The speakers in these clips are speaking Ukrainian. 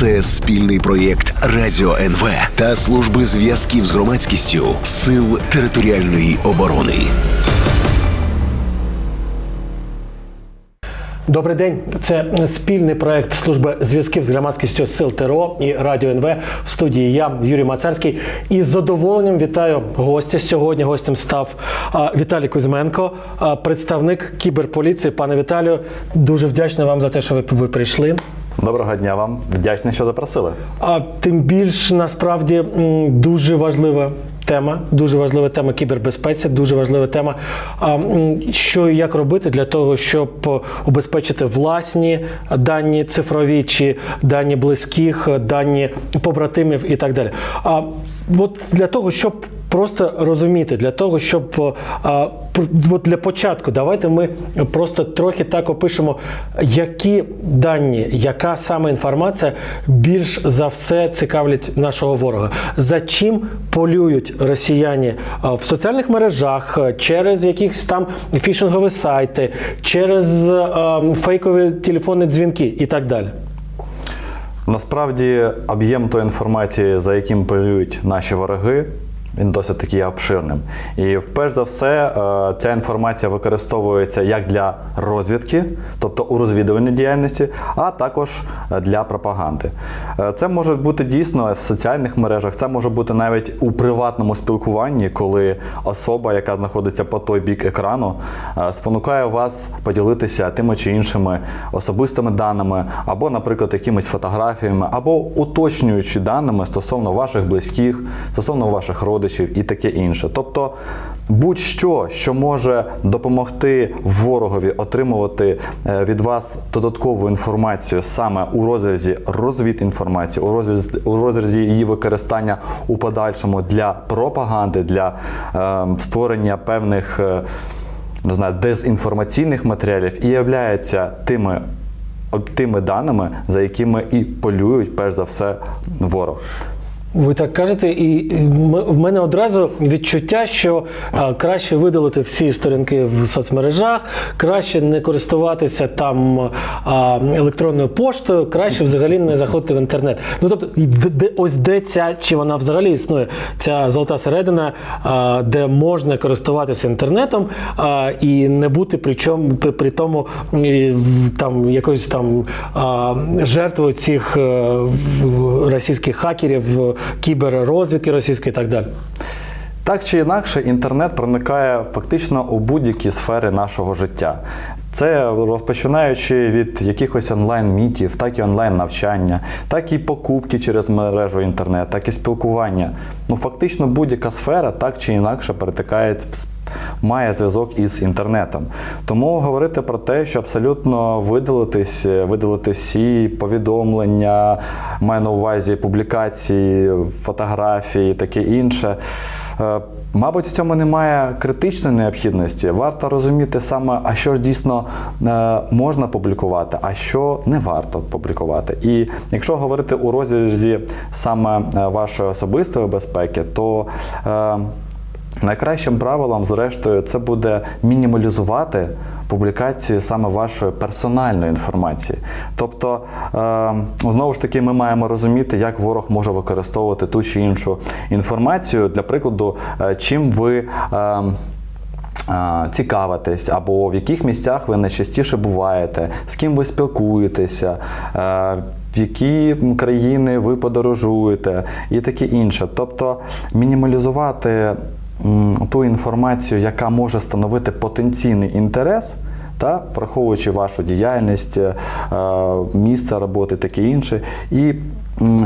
Це спільний проєкт Радіо НВ та служби зв'язків з громадськістю Сил територіальної оборони. Добрий день. Це спільний проект служби зв'язків з громадськістю сил ТРО і Радіо НВ в студії. Я Юрій Мацарський. І з задоволенням вітаю гостя сьогодні. Гостем став Віталій Кузьменко, представник кіберполіції. Пане Віталію, дуже вдячний вам за те, що ви, прийшли. Доброго дня вам. Вдячний, що запросили. А тим більш насправді дуже важлива тема, дуже важлива тема кібербезпеці, дуже важлива тема, а, що і як робити для того, щоб е, убезпечити власні дані цифрові чи дані близьких, е, дані побратимів і так далі. А от для того, щоб просто розуміти, для того, щоб е, а, от для початку, давайте ми просто трохи так опишемо, які дані, яка саме інформація більш за все цікавлять нашого ворога. За чим полюють росіяни в соціальних мережах, через якісь там фішингові сайти, через а, фейкові телефонні дзвінки і так далі. Насправді, об'єм тої інформації, за яким полюють наші вороги, він досить таки є обширним. І вперше за все, е, ця інформація використовується як для розвідки, тобто у розвідувальній діяльності, а також е, для пропаганди. Е, Це може бути дійсно в соціальних мережах, це може бути навіть у приватному спілкуванні, коли особа, яка знаходиться по той бік екрану, спонукає вас поділитися тими чи іншими особистими даними, або, наприклад, якимись фотографіями, або уточнюючи даними стосовно ваших близьких, стосовно ваших родичів і таке інше. Тобто будь-що, що може допомогти ворогові отримувати е, від вас додаткову інформацію саме у розрізі розвідінформації, у розрізі, у розрізі її використання у подальшому для пропаганди, для е, створення певних. е, не знаю, дезінформаційних матеріалів і являється тими, тими даними, за якими і полюють перш за все ворог. Ви так кажете, і в мене одразу відчуття, що краще видалити всі сторінки в соцмережах, краще не користуватися там електронною поштою, краще взагалі не заходити в інтернет. Ну тобто, де, ось де ця чи вона взагалі існує, ця золота середина, де можна користуватися інтернетом і не бути при чому при, тому там якоюсь там жертвою цих е, російських хакерів, кіберрозвідки російської і так далі. Так чи інакше, інтернет проникає фактично у будь-які сфери нашого життя. Це розпочинаючи від якихось онлайн-мітів, так і онлайн-навчання, так і покупки через мережу інтернет, так і спілкування. Ну, фактично, будь-яка сфера так чи інакше перетикає, має зв'язок із інтернетом. Тому говорити про те, що абсолютно видалитись, видалити всі повідомлення, маю на увазі публікації, фотографії, таке інше. Е, Мабуть, в цьому немає критичної необхідності. Варто розуміти саме, а що ж дійсно можна публікувати, а що не варто публікувати. І якщо говорити у розрізі саме е, вашої особистої безпеки, то е, найкращим правилом, зрештою, це буде мінімалізувати публікацію саме вашої персональної інформації. Тобто, е, знову ж таки, ми маємо розуміти, як ворог може використовувати ту чи іншу інформацію. Для прикладу, е, чим ви. Цікавитесь, або в яких місцях ви найчастіше буваєте, з ким ви спілкуєтеся, в які країни ви подорожуєте і таке інше. Тобто мінімалізувати ту інформацію, яка може становити потенційний інтерес, та враховуючи вашу діяльність, е, місце роботи, таке інше, і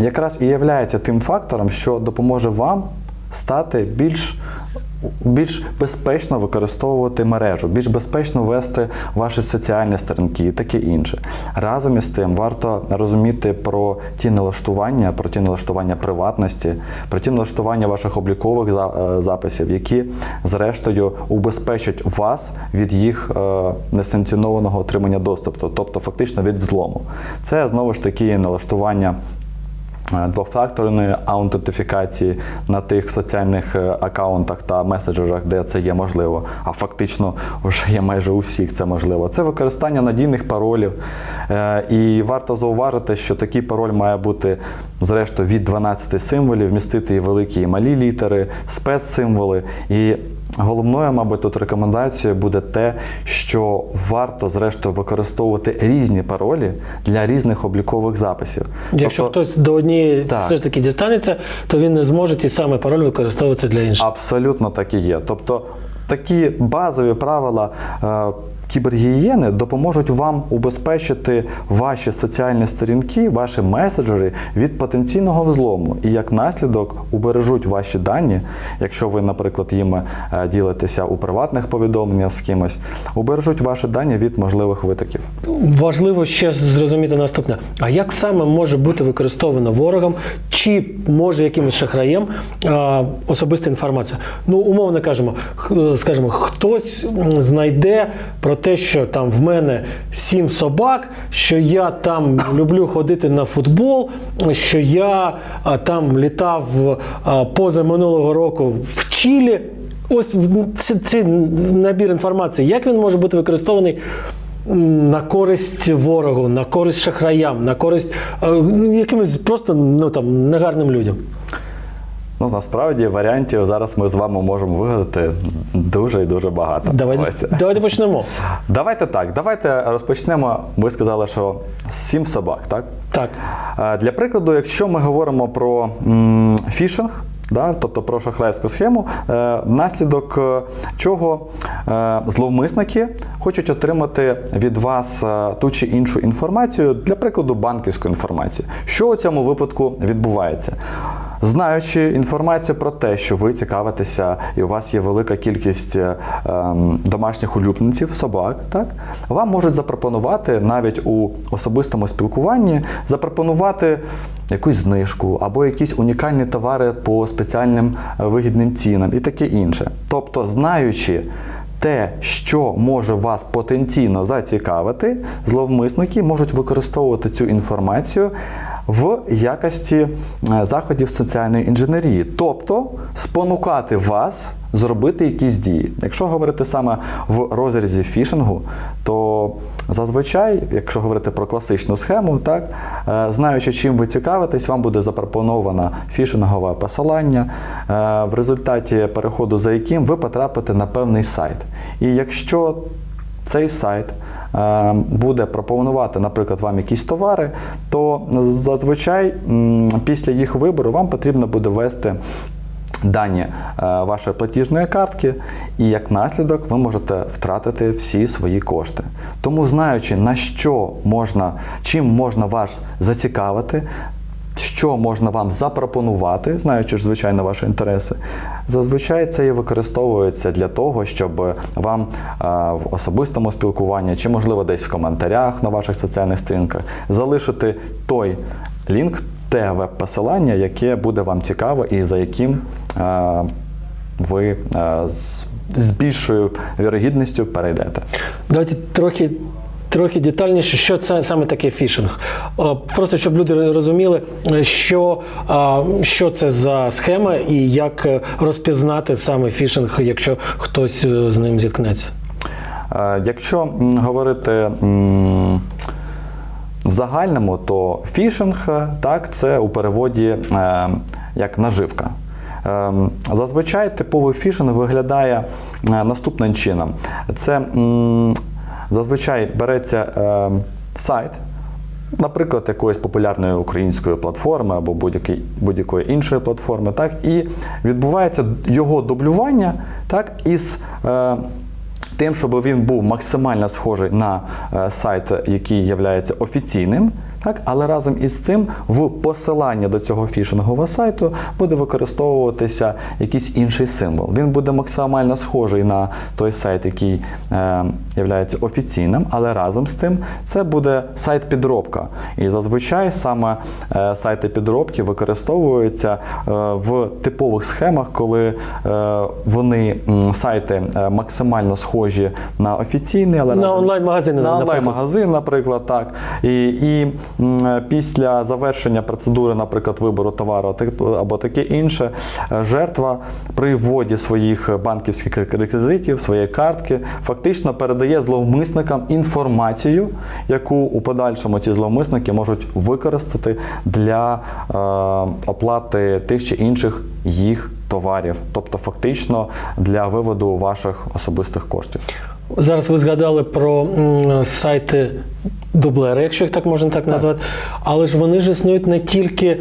якраз і є тим фактором, що допоможе вам стати більш більш безпечно використовувати мережу, більш безпечно вести ваші соціальні сторінки і таке інше. Разом із тим варто розуміти про ті налаштування, про ті налаштування приватності, про ті налаштування ваших облікових е, записів, які зрештою убезпечать вас від їх е, несанкціонованого отримання доступу, тобто фактично від взлому. Це знову ж таки налаштування двофакторної аутентифікації на тих соціальних е, акаунтах та меседжерах, де це є можливо, а фактично вже є майже у всіх це можливо. Це використання надійних паролів. Е, І варто зауважити, що такий пароль має бути зрештою від 12 символів, містити і великі і малі літери, спецсимволи. І Головною, мабуть, тут рекомендацією буде те, що варто зрештою використовувати різні паролі для різних облікових записів. Якщо Тобто- хтось до однієї Так. все ж таки дістанеться, то він не зможе ті самі пароль використовуватися для інших. Абсолютно так і є. Тобто такі базові правила е, кібергігієни допоможуть вам убезпечити ваші соціальні сторінки, ваші меседжери від потенційного взлому. І як наслідок убережуть ваші дані, якщо ви, наприклад, їми е, ділитеся у приватних повідомленнях з кимось, убережуть ваші дані від можливих витоків. Важливо ще зрозуміти наступне: а як саме може бути використовано ворогом, чи може якимось шахраєм особиста інформація? Ну, умовно кажемо, скажімо, хтось знайде про те, що там в мене сім собак, що я там люблю ходити на футбол, що я а, там літав а, поза минулого року в Чилі. Ось це, це набір інформації. Як він може бути використований на користь ворогу, на користь шахраям, на користь е, якимось просто ну, там, негарним людям? Ну, насправді варіантів зараз ми з вами можемо вигадати дуже і дуже багато. Давайте, Ось. давайте почнемо. Давайте так, давайте розпочнемо. Ви сказали, що сім собак, так? Так. Е, Для прикладу, якщо ми говоримо про м, фішинг, да, тобто про шахрайську схему, е, внаслідок е, чого е, зловмисники хочуть отримати від вас е, ту чи іншу інформацію, для прикладу, банківську інформацію. Що у цьому випадку відбувається? Знаючи інформацію про те, що ви цікавитеся, і у вас є велика кількість е, ем, домашніх улюбленців, собак, так вам можуть запропонувати навіть у особистому спілкуванні запропонувати якусь знижку або якісь унікальні товари по спеціальним е, вигідним цінам і таке інше. Тобто, знаючи те, що може вас потенційно зацікавити, зловмисники можуть використовувати цю інформацію в якості е, заходів соціальної інженерії, тобто спонукати вас зробити якісь дії. Якщо говорити саме в розрізі фішингу, то зазвичай, якщо говорити про класичну схему, так е, знаючи, чим ви цікавитесь, вам буде запропоновано фішингове посилання, е, в результаті переходу за яким ви потрапите на певний сайт. І якщо цей сайт е, буде пропонувати, наприклад, вам якісь товари, то зазвичай після їх вибору вам потрібно буде ввести дані е, вашої платіжної картки, і як наслідок ви можете втратити всі свої кошти. Тому, знаючи, на що можна, чим можна вас зацікавити, що можна вам запропонувати, знаючи ж, звичайно, ваші інтереси, зазвичай це і використовується для того, щоб вам е, в особистому спілкуванні чи, можливо, десь в коментарях на ваших соціальних сторінках залишити той лінк, те веб-посилання, яке буде вам цікаво і за яким е, ви е, з, з більшою вірогідністю перейдете. Давайте трохи. Трохи детальніше, що це саме таке фішинг. Просто щоб люди розуміли, що, що це за схема і як е, розпізнати саме фішинг, якщо хтось е, з ним зіткнеться. Е, Якщо говорити в загальному, то фішинг так, це у переводі е, як наживка. Е, Зазвичай типовий фішинг виглядає е, наступним чином. Це м, зазвичай береться е, сайт, наприклад, якоїсь популярної української платформи або будь-якої будь-якої іншої платформи, так, і відбувається його дублювання так, із. Е, тим, щоб він був максимально схожий на е, сайт, який є офіційним, так, але разом із цим в посиланні до цього фішингового сайту буде використовуватися якийсь інший символ. Він буде максимально схожий на той сайт, який е, є офіційним, але разом з тим це буде сайт-підробка. І зазвичай саме е, сайти підробки використовуються е, в типових схемах, коли е, вони сайти е, максимально схожі на офіційний, але На онлайн-магазини, на наприклад. онлайн-магазин, наприклад, так. І, і після завершення процедури, наприклад, вибору товару або таке інше, е, жертва при вводі своїх банківських реквізитів, своєї картки, фактично передає зловмисникам інформацію, яку у подальшому ці зловмисники можуть використати для е, оплати тих чи інших їх товарів, тобто фактично для виводу ваших особистих коштів. Зараз ви згадали про сайти дублери, якщо їх так можна так, назвати. Але ж вони ж існують не тільки е,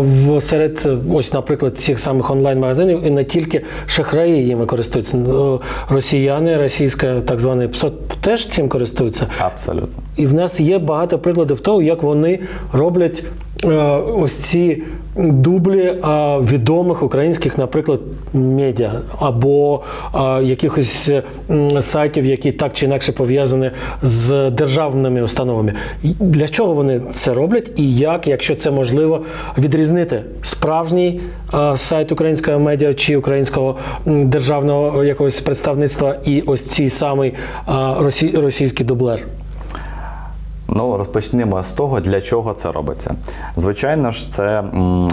в серед, ось, наприклад, цих самих онлайн-магазинів, і не тільки шахраї їми користуються. Е, Росіяни, російська так званий ПСО теж цим користуються. Абсолютно. І в нас є багато прикладів того, як вони роблять ось ці дублі е, відомих українських, наприклад, медіа або е, якихось сайтів, які так чи інакше пов'язані з державними установами. Для чого вони це роблять, і як, якщо це можливо, відрізнити справжній е, сайт українського медіа чи українського державного якогось представництва і ось цей самий е, росі- російський дублер? Ну, розпочнемо з того, для чого це робиться. Звичайно ж, це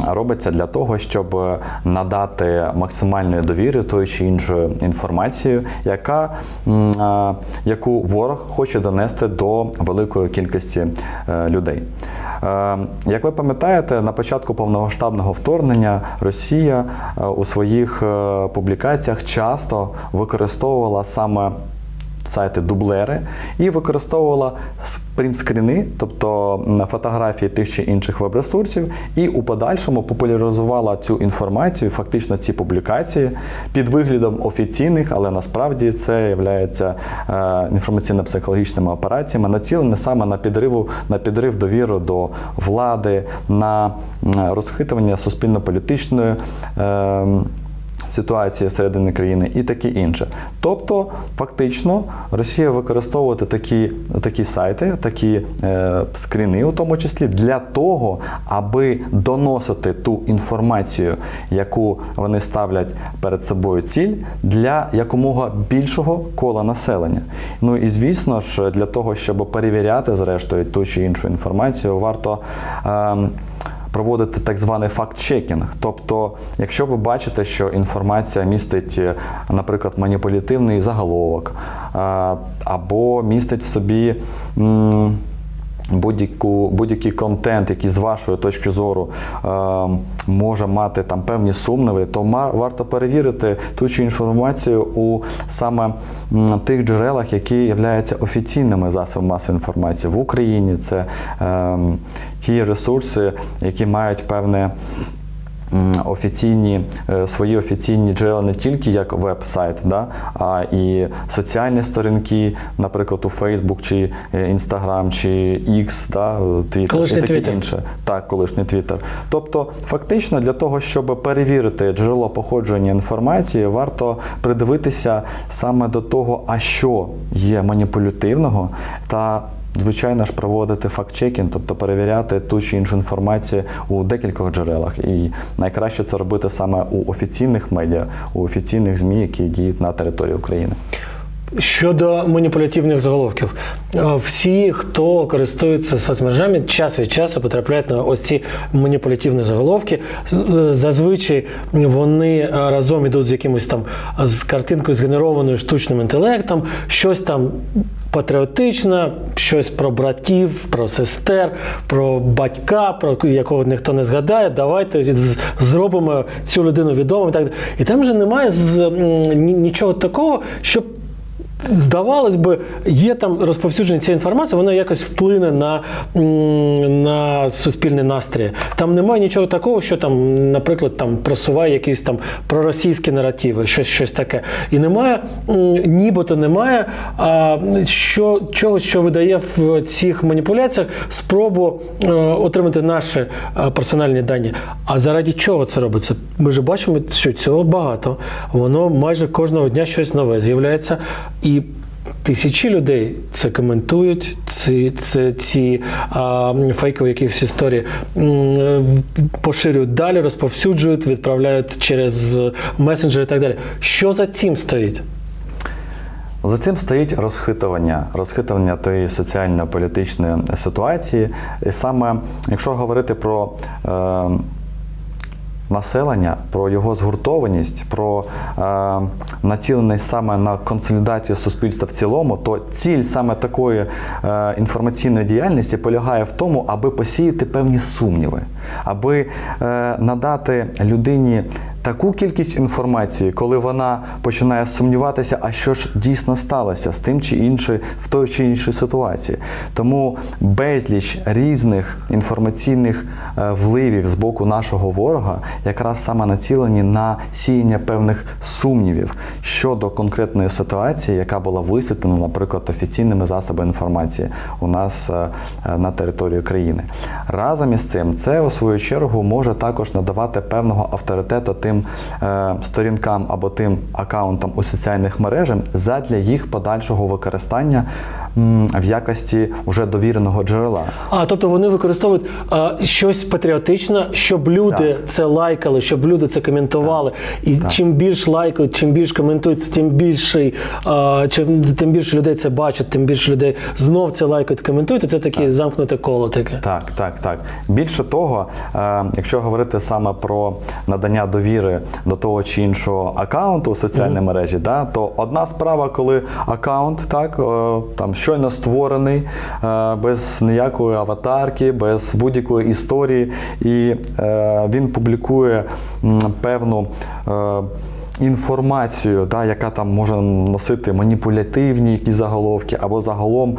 робиться для того, щоб надати максимальної довіри тої чи іншої інформації, яка, яку ворог хоче донести до великої кількості е, людей. Е, Як ви пам'ятаєте, на початку повномасштабного вторгнення Росія е, у своїх публікаціях часто використовувала саме сайти дублери і використовувала принтскріни, тобто фотографії тих чи інших веб-ресурсів, і у подальшому популяризувала цю інформацію, фактично ці публікації під виглядом офіційних, але насправді це є е, інформаційно-психологічними операціями, націлені саме на підриву, на підрив довіри до влади, на розхитування суспільно-політичної. Е, ситуації всередині країни і таке інше. Тобто, фактично, Росія використовує такі, такі сайти, такі е, скріни, у тому числі, для того, аби доносити ту інформацію, яку вони ставлять перед собою ціль, для якомога більшого кола населення. Ну і звісно ж, для того, щоб перевіряти, зрештою, ту чи іншу інформацію, варто. Е, проводити так званий факт-чекінг. Тобто, якщо ви бачите, що інформація містить, е, наприклад, маніпулятивний заголовок, е, або містить в собі. Будь-яку, будь-який контент, який з вашої точки зору е, може мати там певні сумніви, то мар, варто перевірити ту чи інформацію у саме тих джерелах, які являються офіційними засобами масової інформації в Україні. Це е, ті ресурси, які мають певне. Офіційні е, свої офіційні джерела не тільки як веб-сайт, да, а і соціальні сторінки, наприклад, у Facebook чи е, Instagram, чи X, да, Twitter Колишній і таке Twitter. інше. Так, колишній Twitter. Тобто, фактично, для того, щоб перевірити джерело походження інформації, варто придивитися саме до того, а що є маніпулятивного, та Звичайно ж, проводити факт-чекінг, тобто перевіряти ту чи іншу інформацію у декількох джерелах. І найкраще це робити саме у офіційних медіа, у офіційних ЗМІ, які діють на території України. Щодо маніпулятивних заголовків, Е, всі, хто користується соцмережами, час від часу потрапляють на ось ці маніпулятивні заголовки. Зазвичай вони е, разом ідуть з якимось там з картинкою згенерованою штучним інтелектом, щось там. Патріотичне, щось про братів, про сестер, про батька, про якого ніхто не згадає. Давайте зробимо цю людину відомою. І. Там вже немає нічого такого, щоб Здавалось би, є там розповсюдження цієї інформації, воно якось вплине на, на суспільний настрій. Там немає нічого такого, що там, наприклад, там просуває якісь там проросійські наративи, щось, щось таке. І немає, нібито немає а, що, чогось, що видає в цих маніпуляціях спробу е, отримати наші е, персональні дані. А заради чого це робиться? Ми вже бачимо, що цього багато. Воно майже кожного дня щось нове з'являється. І тисячі людей це коментують, ці, це, ці а, фейкові якісь історії поширюють далі, розповсюджують, відправляють через месенджери і так далі. Що за цим стоїть? За цим стоїть розхитування, розхитування тої соціально-політичної ситуації. І саме якщо говорити про е, населення, про його згуртованість, про е, націленість саме на консолідацію суспільства в цілому, то ціль саме такої е, інформаційної діяльності полягає в тому, аби посіяти певні сумніви, аби е, надати людині таку кількість інформації, коли вона починає сумніватися, а що ж дійсно сталося з тим чи іншою в той чи іншій ситуації. Тому безліч різних інформаційних е, вливів з боку нашого ворога якраз саме націлені на сіяння певних сумнівів щодо конкретної ситуації, яка була висвітлена, наприклад, офіційними засобами інформації у нас е, е, на території країни. Разом із цим, це у свою чергу може також надавати певного авторитету тим е, сторінкам або тим акаунтам у соціальних мережах задля їх подальшого використання в якості вже довіреного джерела. А тобто вони використовують а, щось патріотичне, щоб люди це лайкали, щоб люди це коментували. І чим більш лайкають, чим більш коментують, тим більше, а, чим тим більше людей це бачать, тим більше людей знов це лайкають, коментують. І це таке замкнуте коло таке. Так, так, так. Більше того, е, якщо говорити саме про надання довіри до того чи іншого аккаунту у соціальній мережі, да, то одна справа, коли аккаунт так, е, там щойно створений, е, без ніякої аватарки, без будь-якої історії, і е, він публікує певну. Е, Інформацію, да, яка там може носити маніпулятивні якісь заголовки, або загалом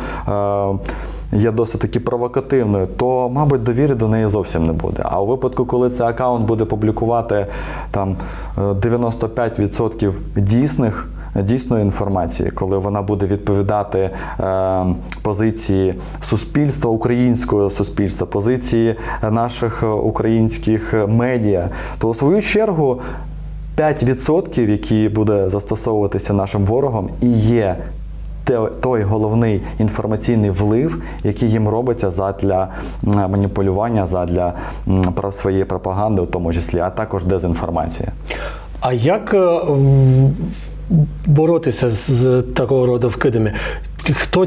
є досить таки провокативною, то, мабуть, довіри до неї зовсім не буде. А у випадку, коли цей аккаунт буде публікувати там е, 95% дійсних. Дійсної інформації, коли вона буде відповідати е, позиції суспільства, українського суспільства, позиції наших е, українських медіа, то у свою чергу 5%, які буде застосовуватися нашим ворогом, і є той головний інформаційний влив, який їм робиться задля маніпулювання, задля своєї пропаганди, у тому числі, а також дезінформації. А як е, боротися з, такого роду вкидами? Хто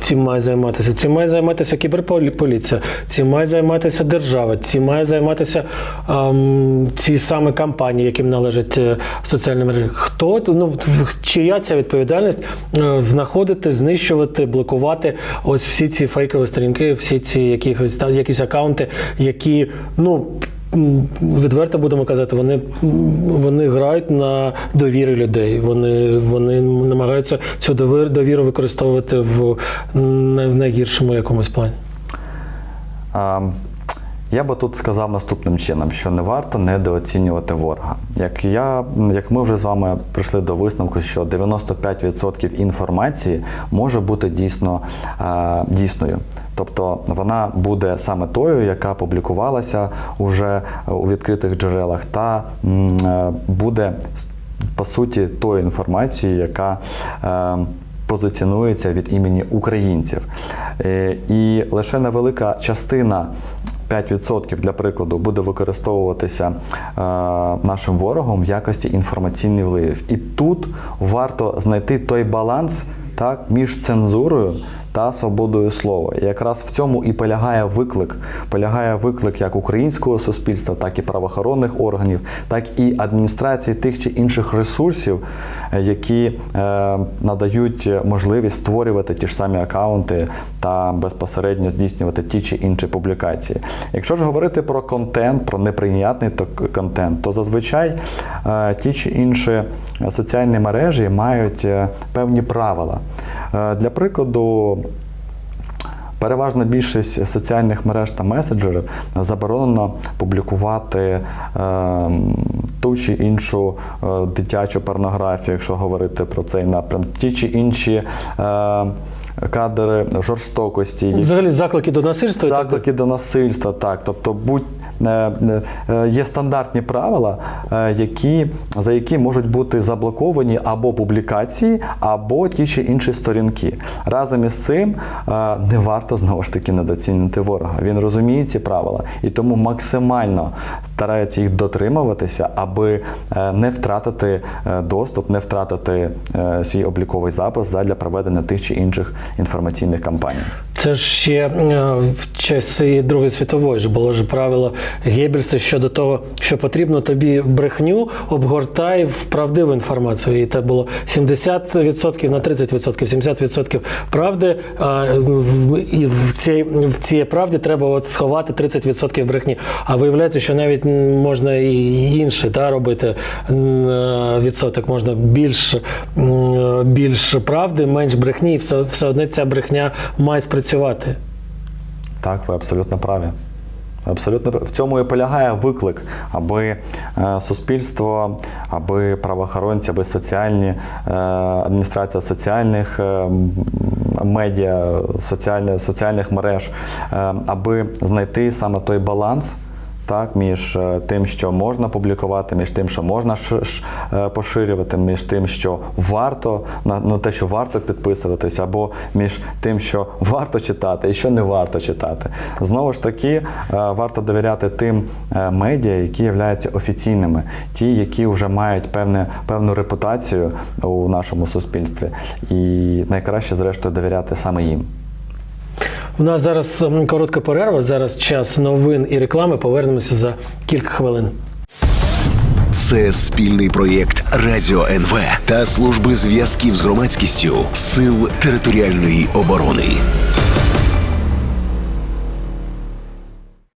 цим має займатися? Цим має займатися кіберполіція, цим має займатися держава, цим має займатися ем, ці саме компанії, яким належать е, соціальні мережі. Хто ну чия ця відповідальність е, знаходити, знищувати, блокувати ось всі ці фейкові сторінки, всі ці та- якісь акаунти, які ну. Відверто будемо казати, вони, вони грають на довіри людей. Вони, вони намагаються цю довір- довіру використовувати в, в найгіршому якомусь плані. Я би тут сказав наступним чином, що не варто недооцінювати ворога. Як я, як ми вже з вами прийшли до висновку, що 95% інформації може бути дійсно е, дійсною. Тобто вона буде саме тою, яка публікувалася уже у відкритих джерелах, та е, буде по суті тою інформацією, яка е, позиціонується від імені українців. І лише невелика частина. 5% для прикладу буде використовуватися е, нашим ворогом в якості інформаційних вливів. І тут варто знайти той баланс так, між цензурою та свободою слова. І якраз в цьому і полягає виклик. Полягає виклик як українського суспільства, так і правоохоронних органів, так і адміністрації тих чи інших ресурсів, е, які е, надають можливість створювати ті ж самі акаунти та безпосередньо здійснювати ті чи інші публікації. Якщо ж говорити про контент, про неприйнятний контент, то зазвичай е, ті чи інші соціальні мережі мають е, певні правила. Е, Для прикладу, Переважна більшість соціальних мереж та меседжерів заборонено публікувати е, ту чи іншу е, дитячу порнографію, якщо говорити про цей напрям, ті чи інші е, кадри жорстокості, Взагалі заклики до насильства заклики так до насильства, так. Тобто будь, є стандартні правила, е, які, за які можуть бути заблоковані або публікації, або ті чи інші сторінки. Разом із цим е, не варто знову ж таки недооцінювати ворога. Він розуміє ці правила і тому максимально старається їх дотримуватися, аби е, не втратити е, доступ, не втратити е, свій обліковий запис для проведення тих чи інших інформаційних кампаній. Це ж ще е, в часи Другої світової ж було ж правило Геббельса щодо того, що потрібно тобі брехню, обгортай в правдиву інформацію. І це було 70% на 30%, 70% правди. А і в, цій, в цій правді треба от сховати 30% брехні. А виявляється, що навіть можна і інший да, робити е, відсоток, можна більш, більш правди, менш брехні, і все, все одно ця брехня має спрацювати. Так, ви абсолютно праві. Абсолютно в цьому і полягає виклик, аби е, суспільство, аби правоохоронці, аби соціальні е, адміністрація соціальних е, медіа, соціальних мереж, аби знайти саме той баланс. Так, між е, тим, що можна публікувати, між тим, що можна е, поширювати, між тим, що варто на, на те, що варто підписуватися, або між тим, що варто читати і що не варто читати. Знову ж таки, е, варто довіряти тим медіа, які являються офіційними, ті, які вже мають певне, певну репутацію у нашому суспільстві, і найкраще, зрештою, довіряти саме їм. У нас зараз коротка перерва. Зараз час новин і реклами. Повернемося за кілька хвилин. Це спільний проєкт Радіо НВ та служби зв'язків з громадськістю Сил територіальної оборони.